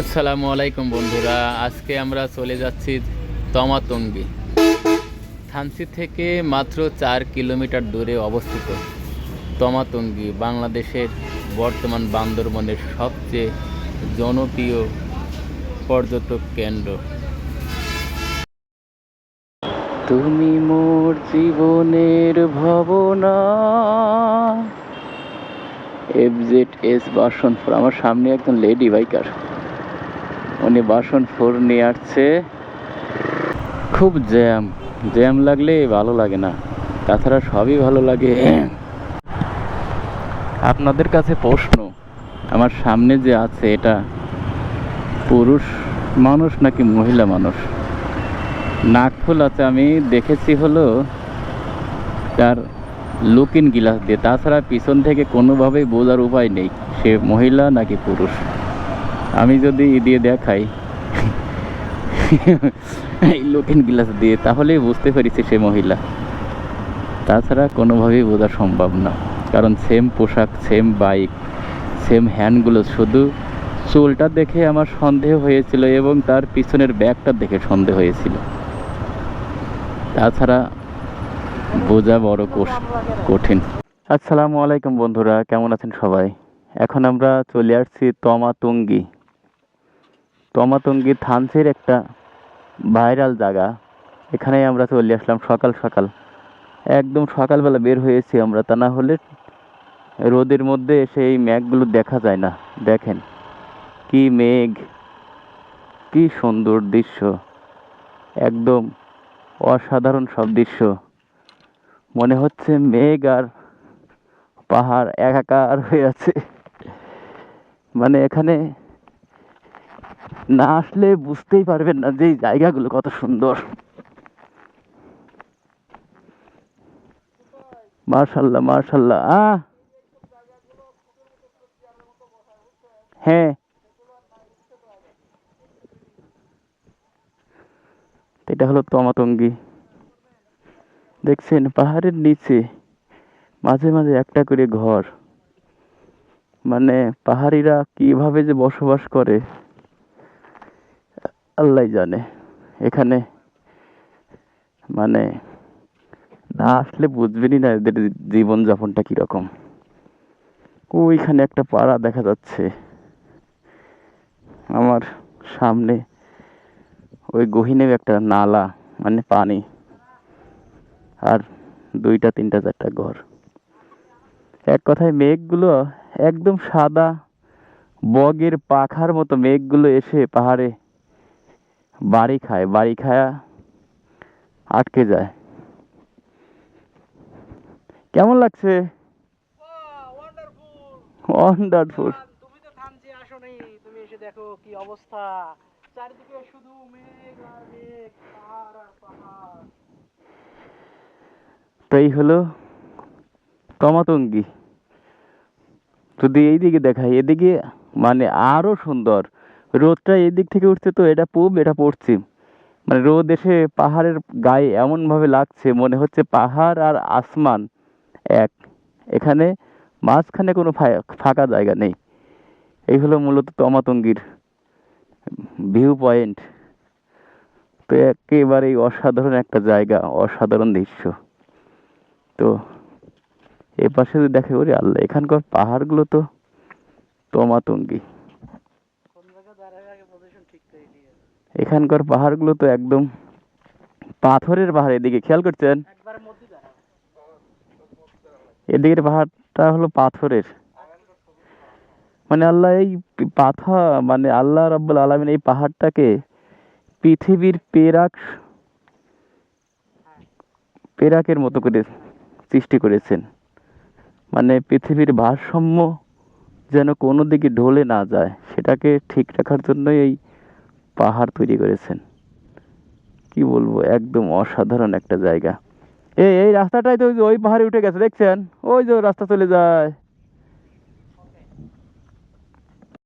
আসসালামু আলাইকুম বন্ধুরা, আজকে আমরা চলে যাচ্ছি তমাতঙ্গি। থানসি থেকে মাত্র চার কিলোমিটার দূরে অবস্থিত তমাতঙ্গি, বাংলাদেশের বর্তমান বান্দরবনের সবচেয়ে জনপ্রিয় পর্যটক কেন্দ্র। তুমি মোর জীবনের ভাবনা। এফজেড এস বাসন আমার সামনে একজন লেডি বাইকার। উনি বাসন ফোর নিয়ে আসছে। খুব জ্যাম। জ্যাম লাগলে ভালো লাগে না। তাছাড়া সবই ভালো লাগে। আপনাদের কাছে প্রশ্ন, আমার সামনে যে আছে এটা পুরুষ মানুষ নাকি মহিলা মানুষ? নাকফুল আছে, আমি দেখেছি হলো তার লুকিং গিলাস দিয়ে। তাছাড়া পিছন থেকে কোনোভাবেই বোঝার উপায় নেই, সে মহিলা নাকি পুরুষ? আমি যদি ই দিয়ে দেখাই এই লুকিং গিলাস দিয়ে, তাহলেই বুঝতে পেরেছি সে মহিলা। তাছাড়া কোনোভাবেই বোঝা সম্ভব না। কারণ সেম পোশাক সেম বাইক সেম হ্যান্ডগুলো শুধু চুলটা দেখে আমার সন্দেহ হয়েছিল এবং তার পিছনের ব্যাগটা দেখে সন্দেহ হয়েছিল। তাছাড়া বোঝা বড় কঠিন। আসসালামু আলাইকুম বন্ধুরা, কেমন আছেন সবাই? এখন আমরা চলে আসছি তমাতঙ্গি। তমাতঙ্গি থানসির একটা ভাইরাল জায়গা। এখানেই আমরা চলে আসলাম সকাল সকাল। একদম সকালবেলা বের হয়েছি আমরা, তা না হলে রোদের মধ্যে এসে এই মেঘগুলো দেখা যায় না। দেখেন, কি মেঘ, কি সুন্দর দৃশ্য। একদম অসাধারণ সব দৃশ্য। মনে হচ্ছে মেঘ আর পাহাড় একাকার হয়ে আছে। মানে এখানে না আসলে বুঝতেই পারবেন না যে জায়গাগুলো কত সুন্দর। মার্শাল্লাহ মার্শাল্লাহ আ। হ্যাঁ। এটা হলো তমাতঙ্গি। দেখছেন পাহাড়ের নিচে মাঝে মাঝে একটা করে ঘর। মানে পাহাড়িরা কীভাবে যে বসবাস করে। আল্লাহ জানে। এখানে মানে না আসলে বুঝবেনই না এদের জীবনযাপনটা কীরকম। ওইখানে একটা পাড়া দেখা যাচ্ছে। আমার সামনে ওই গহিনেও একটা নালা মানে পানি। আর দুইটা, তিনটা, চারটা ঘর। এক কথায় মেঘগুলো একদম সাদা বগের পাখার মতো মেঘগুলো এসে পাহাড়ে বাড়ি খায় বাড়ি খায়া আটকে যায়। কেমন লাগছে? ওয়ান্ডারফুল তুমি তো আসোনি তুমি এসে দেখো কি অবস্থা। চারিদিকে শুধু মেঘ আর মেঘ পাহাড় আর পাহাড়। তো এই হলো তমাতঙ্গি যদি এইদিকে দেখাই এদিকে মানে আরও সুন্দর। রোদটা এদিক থেকে উঠছে তো, এটা পূব, এটা পশ্চিম। মানে রোদ এসে পাহাড়ের গায়ে এমনভাবে লাগছে, মনে হচ্ছে পাহাড় আর আসমান এক। এখানে মাঝখানে কোনো ফাঁকা জায়গা নেই। এই হলো মূলত তমাতঙ্গির ভিউ পয়েন্ট তো একেবারেই অসাধারণ একটা জায়গা, অসাধারণ দৃশ্য। তো এ পাশে যদি দেখে ওরে আল্লাহ, এখানকার পাহাড়গুলো তো তমাতঙ্গি কোন জায়গা দাঁড়ায় আগে পজিশন ঠিক করে দিয়ে এখানকার পাহাড়গুলো তো একদম পাথরের পাহাড় এদিকে, খেয়াল করছেন? এদিকের পাহাড়টা হলো পাথরের। মানে আল্লাহ এই পাথা মানে আল্লাহ রাব্বুল আলামিন এই পাহাড়টাকে পৃথিবীর পেরাক, পেরাকের মতো করে সৃষ্টি করেছেন। মানে পৃথিবীর ভারসাম্য যেন কোনো দিকে ঢলে না যায়, সেটাকে ঠিক রাখার জন্যই এই পাহাড় তৈরি করেছেন। কি বলব, একদম অসাধারণ একটা জায়গা। এই এই রাস্তাটাই তো ওই পাহাড়ে উঠে গেছে, দেখছেন? ওই যে রাস্তা চলে যায়।